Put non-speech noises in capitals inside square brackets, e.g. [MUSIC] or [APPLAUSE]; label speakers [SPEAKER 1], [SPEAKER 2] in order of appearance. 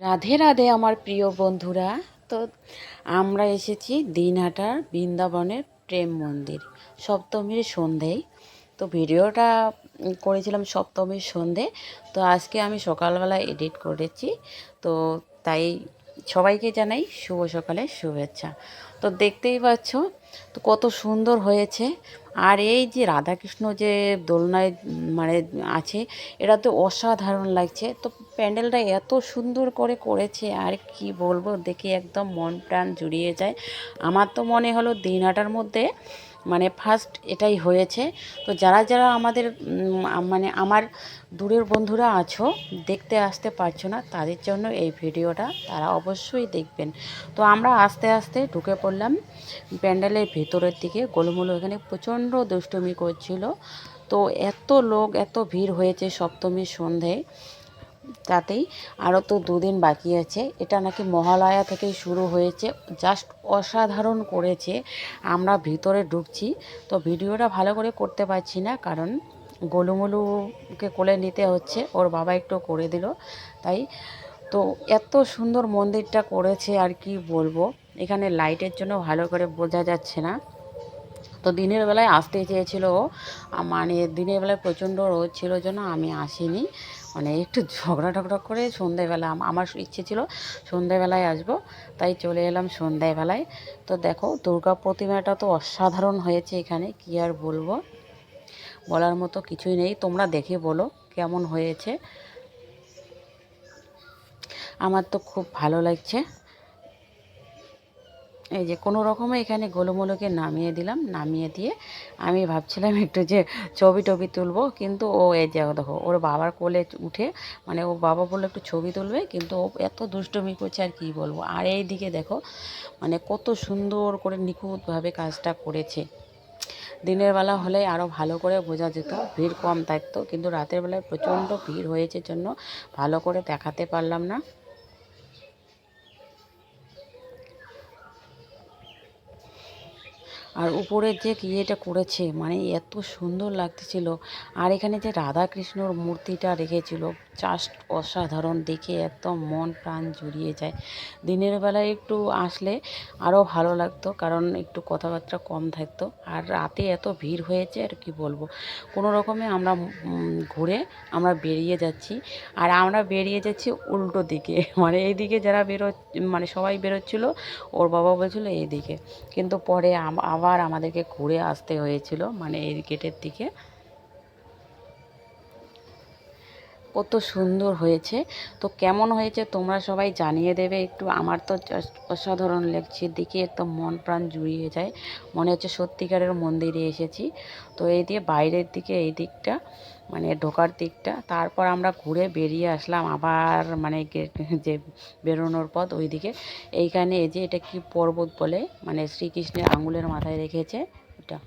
[SPEAKER 1] রাধে রাধে আমার প্রিয় বন্ধুরা। তো আমরা এসেছি দিনহাটার বৃন্দাবনের প্রেম মন্দির, সপ্তমীর সন্ধেয় তো ভিডিওটা করেছিলাম সপ্তমীর সন্ধে, তো আজকে আমি সকালবেলা এডিট করেছি। তো তাই সবাইকে জানাই শুভ সকালে শুভেচ্ছা। তো দেখতেই পাচ্ছ, তো কত সুন্দর হয়েছে। আর এই যে রাধাকৃষ্ণ যে দোলনায় মানে আছে এটা তো অসাধারণ লাগছে। তো প্যান্ডেলটা এত সুন্দর করে করেছে, আর কি বলব, দেখে একদম মন প্রাণ জুড়িয়ে যায়। আমার তো মনে হলো দিনহাটার মধ্যে মানে ফার্স্ট এটাই হয়েছে। তো যারা যারা আমাদের মানে আমার দূরের বন্ধুরা আছো, দেখতে আসতে পারছ না, তাদের জন্য এই ভিডিওটা তারা অবশ্যই দেখবেন। তো আমরা আস্তে আস্তে ঢুকে পড়লাম। প্যান্ডেলের ভেতরের দিকে গোলমুলো এখানে প্রচণ্ড দুষ্টুমি করছিল। তো এত লোক, এত ভিড় হয়েছে সপ্তমীর সন্ধ্যায়। তাতেই। আরও তো দুদিন বাকি আছে। এটা নাকি মহালয়া থেকেই শুরু হয়েছে। জাস্ট অসাধারণ করেছে। আমরা ভিতরে ঢুকছি। তো ভিডিওটা ভালো করে করতে পারছি না, কারণ গোলুমলুকে কোলে নিতে হচ্ছে। ওর বাবা একটু করে দিল। তাই তো এত সুন্দর মন্দিরটা করেছে আর কি বলব। এখানে লাইটের জন্য ভালো করে বোঝা যাচ্ছে না। তো দিনের বেলায় আসতে চেয়েছিল মানে দিনের বেলায় প্রচণ্ড রোদ ছিল জন্য আমি আসিনি। মানে একটু ঝগড়া টগড়া করে সন্ধ্যেবেলা আমার ইচ্ছে ছিল সন্ধ্যেবেলায় আসব, তাই চলে এলাম সন্ধ্যাবেলায় তো দেখো, দুর্গা প্রতিমাটা তো অসাধারণ হয়েছে এখানে, কি আর বলব? বলার মতো কিছুই নেই, তোমরা দেখে বলো কেমন হয়েছে। আমার তো খুব ভালো লাগছে। এই যে কোনো রকমে এখানে গোলমোলোকে নামিয়ে দিলাম, নামিয়ে দিয়ে আমি ভাবছিলাম একটু যে ছবি টবি তুলবো, কিন্তু ও এই যে দেখো, ওর বাবার কোলে উঠে মানে ও বাবা বলল একটু ছবি তুলবে, কিন্তু ও এত দুষ্টমি করছে আর কি বলব। আর এই দিকে দেখো মানে কত সুন্দর করে নিখুঁতভাবে কাজটা করেছে। দিনের বেলা হলে আরও ভালো করে বোঝা যেত, ভিড় কম থাকতো, কিন্তু রাতের বেলায় প্রচণ্ড ভিড় হয়েছে জন্য ভালো করে দেখাতে পারলাম না। আর উপরের যে ইয়েটা করেছে মানে এত সুন্দর লাগতেছিল। আর এখানে যে রাধা কৃষ্ণর মূর্তিটা রেখেছিল জাস্ট অসাধারণ, দেখে একদম মন প্রাণ জুড়িয়ে যায়। দিনের বেলায় একটু আসলে আরও ভালো লাগতো, কারণ একটু কথাবার্তা কম থাকতো। আর রাতে এত ভিড় হয়েছে, আর কি বলব? কোনো রকমে আমরা ঘুরে আমরা বেরিয়ে যাচ্ছি। আর আমরা বেরিয়ে যাচ্ছি উল্টো দিকে। [LAUGHS] মানে এইদিকে যারা বেরো মানে সবাই বেরোচ্ছিল, ওর বাবা বলছিল এইদিকে। কিন্তু পরে আবার আমাদেরকে ঘুরে আসতে হয়েছিল মানে এই গেটের দিকে। কত সুন্দর হয়েছে। তো কেমন হয়েছে তোমরা সবাই জানিয়ে দেবে। একটু আমার তো অসাধারণ লাগছে। দেখে একদম মন প্রাণ জুড়িয়ে যায়। মনে হচ্ছে সত্যিকারের মন্দিরে এসেছি। তো এই দিয়ে বাইরের দিকে এই দিকটা মানে ঢোকার দিকটা, তারপর আমরা ঘুরে বেরিয়ে আসলাম আবার মানে যে বেরোনোর পথ ওই দিকে এইখানে এই যে এটা কি পর্বত বলে মানে শ্রীকৃষ্ণের আঙুলের মাথায় রেখেছে, এটা।